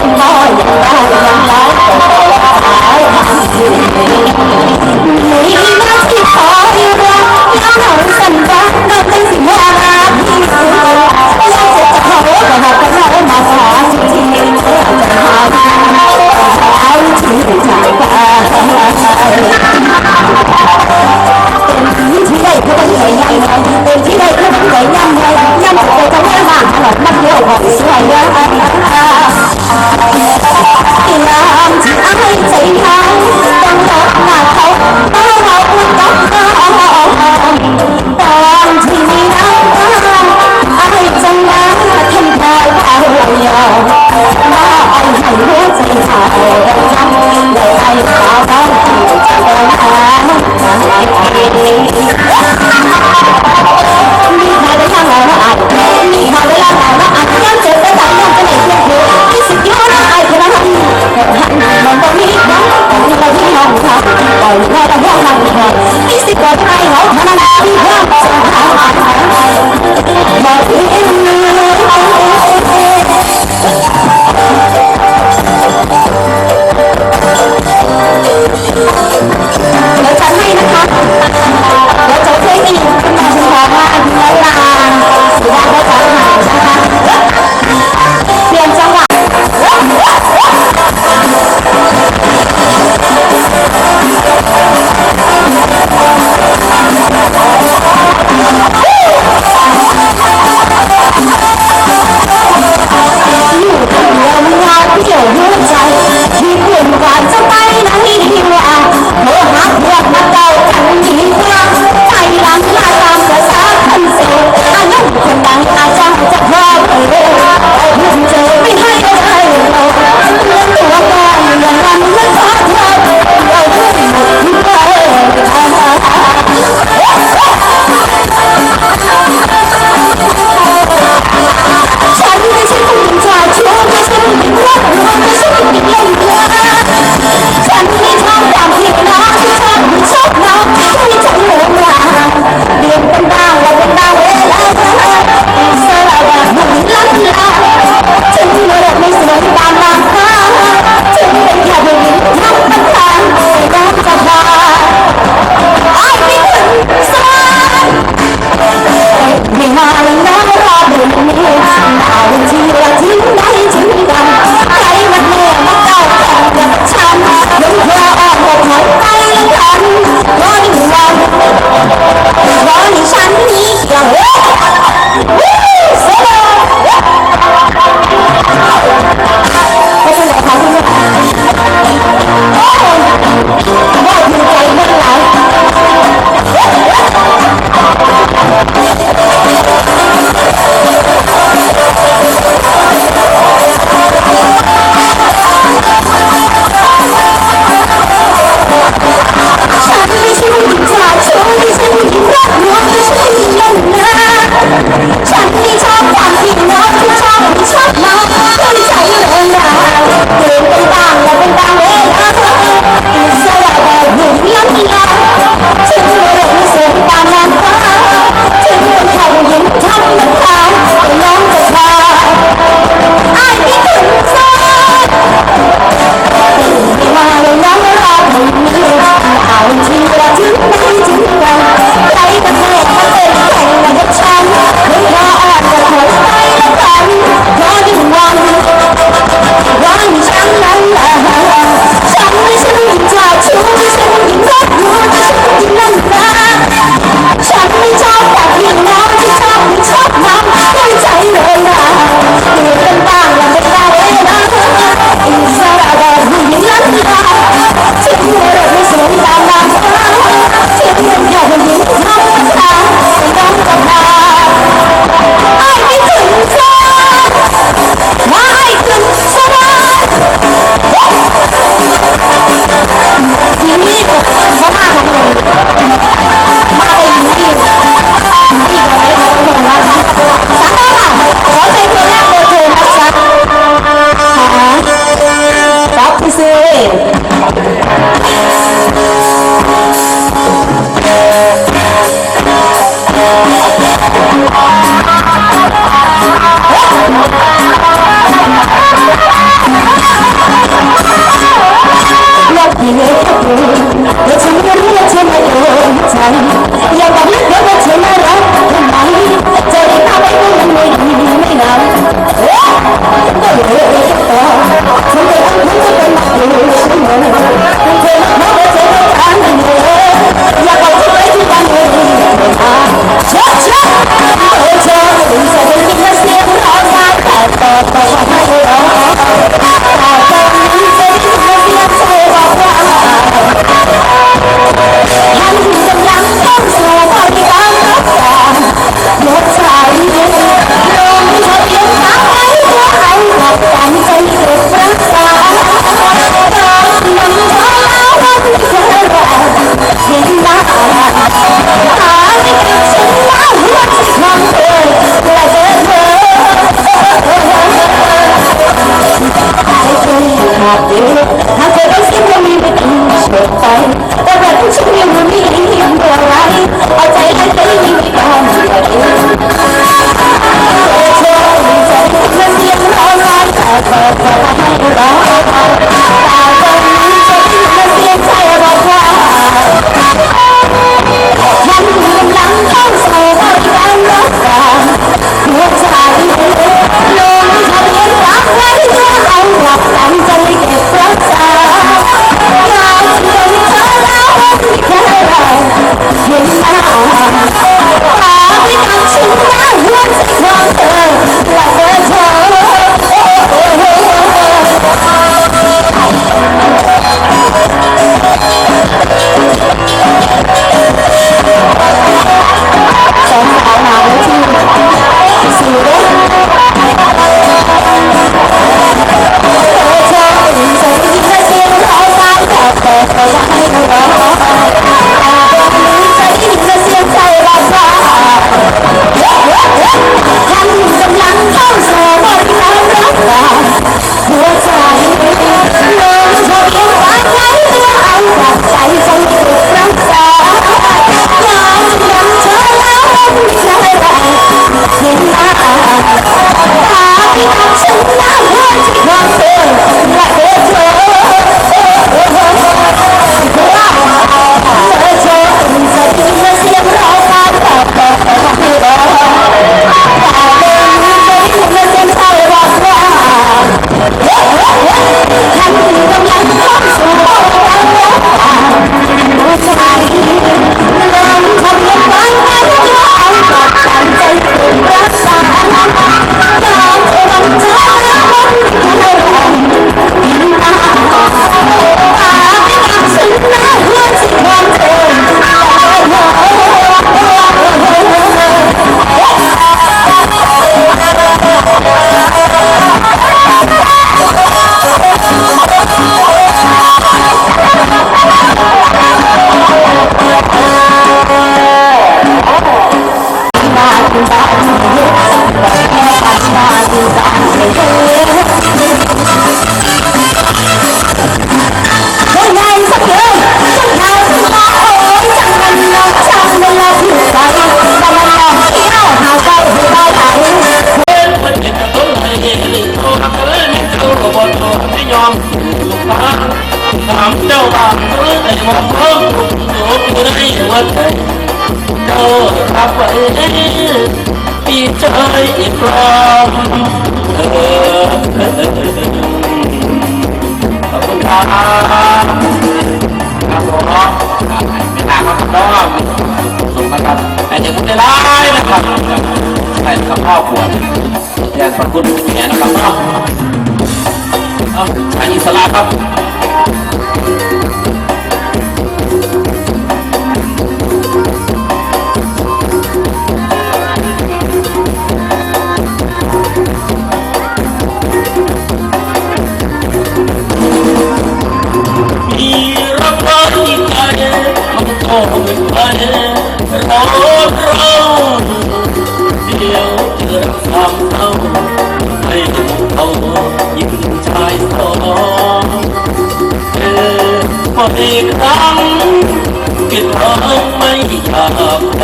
สง ขอบคุณครับครับผมไม่นานครับน้องส่งมาครับแต่เดี๋ยวผมจะไล่นะครับใส่กับพ่อปวแทนขอบคุณแม่นะครับเนาะเอาอันอิสระครับ